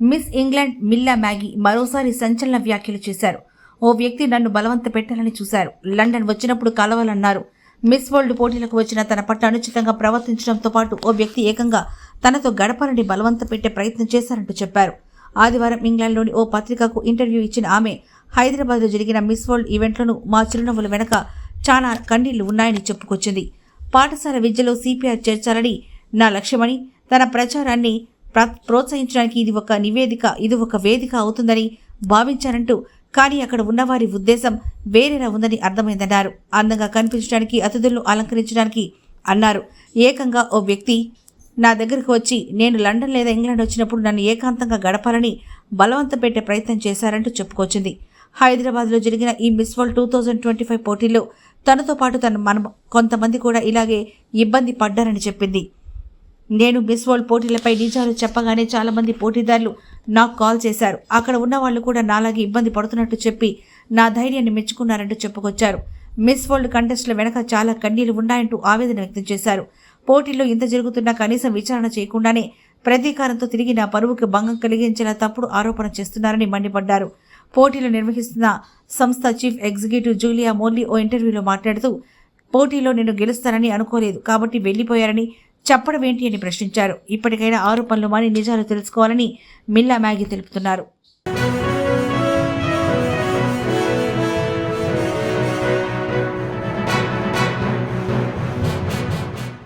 Miss England మిల్లా Maggi మరోసారి సంచలన వ్యాఖ్యలు చేశారు. ఓ వ్యక్తి నన్ను బలవంత పెట్టాలని చూశారు. లండన్ వచ్చినప్పుడు కలవాలన్నారు. మిస్ వరల్డ్ పోటీలకు వచ్చిన తన పట్ల అనుచితంగా ప్రవర్తించడంతో పాటు ఓ వ్యక్తి ఏకంగా తనతో గడపాలని బలవంత పెట్టే ప్రయత్నం చేశారంటూ చెప్పారు. ఆదివారం ఇంగ్లాండ్లోని ఓ పత్రికకు ఇంటర్వ్యూ ఇచ్చిన ఆమె హైదరాబాద్లో జరిగిన మిస్ వరల్డ్ ఈవెంట్లను మా చిరునవ్వుల వెనక చాలా కన్నీళ్ళు ఉన్నాయని చెప్పుకొచ్చింది. పాఠశాల విద్యలో సిపిఆర్ చేర్చాలని నా లక్ష్యమని తన ప్రచారాన్ని ప్రోత్సహించడానికి ఇది ఒక నివేదిక ఇది ఒక వేదిక అవుతుందని భావించానంటూ కానీ అక్కడ ఉన్నవారి ఉద్దేశం వేరేలా ఉందని అర్థమైందన్నారు. అందంగా కనిపించడానికి అతిథులను అలంకరించడానికి అన్నారు. ఏకంగా ఓ వ్యక్తి నా దగ్గరకు వచ్చి నేను లండన్ లేదా ఇంగ్లాండ్ వచ్చినప్పుడు నన్ను ఏకాంతంగా గడపాలని బలవంత పెట్టే ప్రయత్నం చేశారంటూ చెప్పుకొచ్చింది. హైదరాబాద్లో జరిగిన ఈ Miss World two thousand twenty five పోటీల్లో తనతో పాటు తన మన కొంతమంది కూడా ఇలాగే ఇబ్బంది పడ్డారని చెప్పింది. నేను మిస్ వరల్డ్ పోటీలపై నిజాలు చెప్పగానే చాలామంది పోటీదారులు నాకు కాల్ చేశారు. అక్కడ ఉన్న వాళ్ళు కూడా నాలాగే ఇబ్బంది పడుతున్నట్టు చెప్పి నా ధైర్యాన్ని మెచ్చుకున్నారంటూ చెప్పుకొచ్చారు. మిస్ వరల్డ్ కంటెస్ట్ల వెనక చాలా కన్నీళ్ళు ఉన్నాయంటూ ఆవేదన వ్యక్తం చేశారు. పోటీల్లో ఇంత జరుగుతున్నా కనీసం విచారణ చేయకుండానే ప్రతీకారంతో తిరిగి నా పరువుకి భంగం కలిగించేలా తప్పుడు ఆరోపణ చేస్తున్నారని మండిపడ్డారు. పోటీలు నిర్వహిస్తున్న సంస్థ చీఫ్ ఎగ్జిక్యూటివ్ జూలియా మోర్లీ ఓ ఇంటర్వ్యూలో మాట్లాడుతూ పోటీలో నేను గెలుస్తానని అనుకోలేదు కాబట్టి వెళ్ళిపోయారని చెప్పడం ఏంటి అని ప్రశ్నించారు. ఇప్పటికైనా ఆరోపణలు మాని నిజాలు తెలుసుకోవాలని మిల్లా మ్యాగీ తెలుపుతున్నారు.